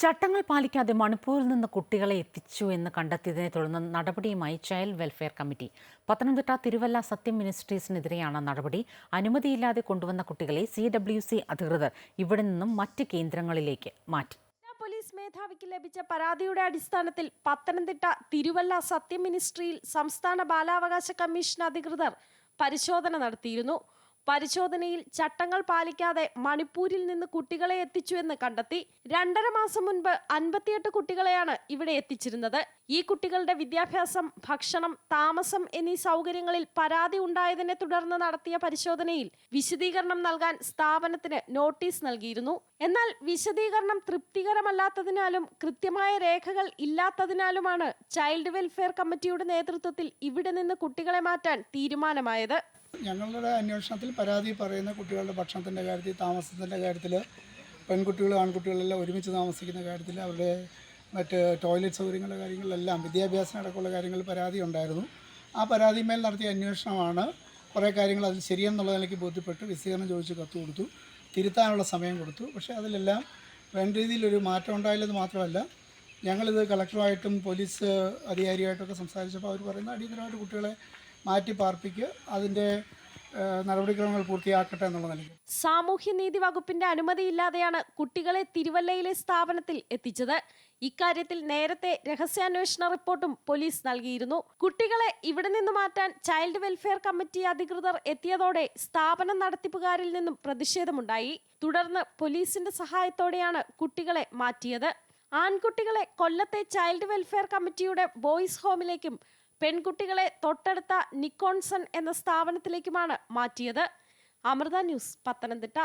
ചട്ടങ്ങൾ പാലിക്കാതെ മണിപ്പൂരിൽ നിന്ന് കുട്ടികളെ എത്തിച്ചു എന്ന് കണ്ടെത്തിയതിനെ തുടർന്ന് നടപടിയുമായി child welfare committee. Pathanamthitta Thiruvalla Sathyam മിനിസ്ട്രീസിനെതിരെയാണ് നടപടി. അനുമതിയില്ലാതെ കൊണ്ടുവന്ന കുട്ടികളെ സി ഡബ്ല്യു സി അധികൃതർ ഇവിടെ നിന്നും മറ്റ് കേന്ദ്രങ്ങളിലേക്ക് മാറ്റി. പോലീസ് മേധാവിക്ക് ലഭിച്ച പരാതിയുടെ അടിസ്ഥാനത്തിൽ പത്തനംതിട്ട തിരുവല്ല സത്യം മിനിസ്ട്രിയിൽ സംസ്ഥാന ബാലാവകാശ കമ്മീഷൻ അധികൃതർ പരിശോധന നടത്തിയിരുന്നു. പരിശോധനയിൽ ചട്ടങ്ങൾ പാലിക്കാതെ മണിപ്പൂരിൽ നിന്ന് കുട്ടികളെ എത്തിച്ചു എന്ന് കണ്ടെത്തി രണ്ടര മാസം മുൻപ് അൻപത്തിയെട്ട് കുട്ടികളെയാണ് ഇവിടെ എത്തിച്ചിരുന്നത്. ഈ കുട്ടികളുടെ വിദ്യാഭ്യാസം ഭക്ഷണം താമസം എന്നീ സൗകര്യങ്ങളിൽ പരാതി ഉണ്ടായതിനെ തുടർന്ന് നടത്തിയ പരിശോധനയിൽ വിശദീകരണം നൽകാൻ സ്ഥാപനത്തിന് നോട്ടീസ് നൽകിയിരുന്നു. എന്നാൽ വിശദീകരണം തൃപ്തികരമല്ലാത്തതിനാലും കൃത്യമായ രേഖകൾ ഇല്ലാത്തതിനാലുമാണ് ചൈൽഡ് വെൽഫെയർ കമ്മിറ്റിയുടെ നേതൃത്വത്തിൽ ഇവിടെ നിന്ന് കുട്ടികളെ മാറ്റാൻ തീരുമാനമായത്. ഞങ്ങളുടെ അന്വേഷണത്തിൽ പരാതി പറയുന്ന കുട്ടികളുടെ ഭക്ഷണത്തിന്റെ കാര്യത്തിൽ താമസത്തിന്റെ കാര്യത്തിൽ പെൺകുട്ടികൾ ആൺകുട്ടികളെല്ലാം ഒരുമിച്ച് താമസിക്കുന്ന കാര്യത്തിൽ അവരുടെ മറ്റ് ടോയ്ലറ്റ് സൗകര്യങ്ങളുടെ കാര്യങ്ങളിലെല്ലാം വിദ്യാഭ്യാസം അടക്കമുള്ള കാര്യങ്ങളിൽ പരാതി ഉണ്ടായിരുന്നു. ആ പരാതിമേൽ നടത്തിയ അന്വേഷണമാണ് കുറേ കാര്യങ്ങൾ അതിൽ ശരിയെന്നുള്ള നിലയ്ക്ക് ബോധ്യപ്പെട്ട്. വിശദീകരണം ചോദിച്ച് കത്ത് കൊടുത്തു. തിരുത്താനുള്ള സമയം കൊടുത്തു. പക്ഷേ അതിലെല്ലാം വേണ്ട രീതിയിലൊരു മാറ്റം ഉണ്ടായില്ലെന്ന് മാത്രമല്ല ഞങ്ങളിത് കളക്ടറുമായിട്ടും പോലീസ് അധികാരിയായിട്ടൊക്കെ സംസാരിച്ചപ്പോൾ അവർ പറയുന്ന അടിയന്തരമായിട്ട് കുട്ടികളെ മാറ്റി പാർപ്പിക്കുക അതിന്റെ നടപടിക്രമങ്ങൾ പൂർത്തിയാക്കട്ടെ എന്നുള്ള നിലയ്ക്ക്. സാമൂഹ്യനീതി വകുപ്പിന്റെ അനുമതിയില്ലാതെയാണ് കുട്ടികളെ തിരുവല്ലയിലെ സ്ഥാപനത്തിൽ എത്തിച്ചത്. ഇക്കാര്യത്തിൽ നേരത്തെ രഹസ്യാന്വേഷണ റിപ്പോർട്ടും പോലീസ് നൽകിയിരുന്നു. കുട്ടികളെ ഇവിടെ നിന്ന് മാറ്റാൻ ചൈൽഡ് വെൽഫെയർ കമ്മിറ്റി അധികൃതർ എത്തിയതോടെ സ്ഥാപനം നടത്തിപ്പുകാരിൽ നിന്നും പ്രതിഷേധമുണ്ടായി. തുടർന്ന് പോലീസിന്റെ സഹായത്തോടെയാണ് കുട്ടികളെ മാറ്റിയത്. ആൺകുട്ടികളെ കൊല്ലത്തെ ചൈൽഡ് വെൽഫെയർ കമ്മിറ്റിയുടെ ബോയ്സ് ഹോമിലേക്കും പെൺകുട്ടികളെ തൊട്ടടുത്ത നിക്കോൺസൺ എന്ന സ്ഥാപനത്തിലേക്കുമാണ് മാറ്റിയത്. അമൃത ന്യൂസ് പത്തനംതിട്ട.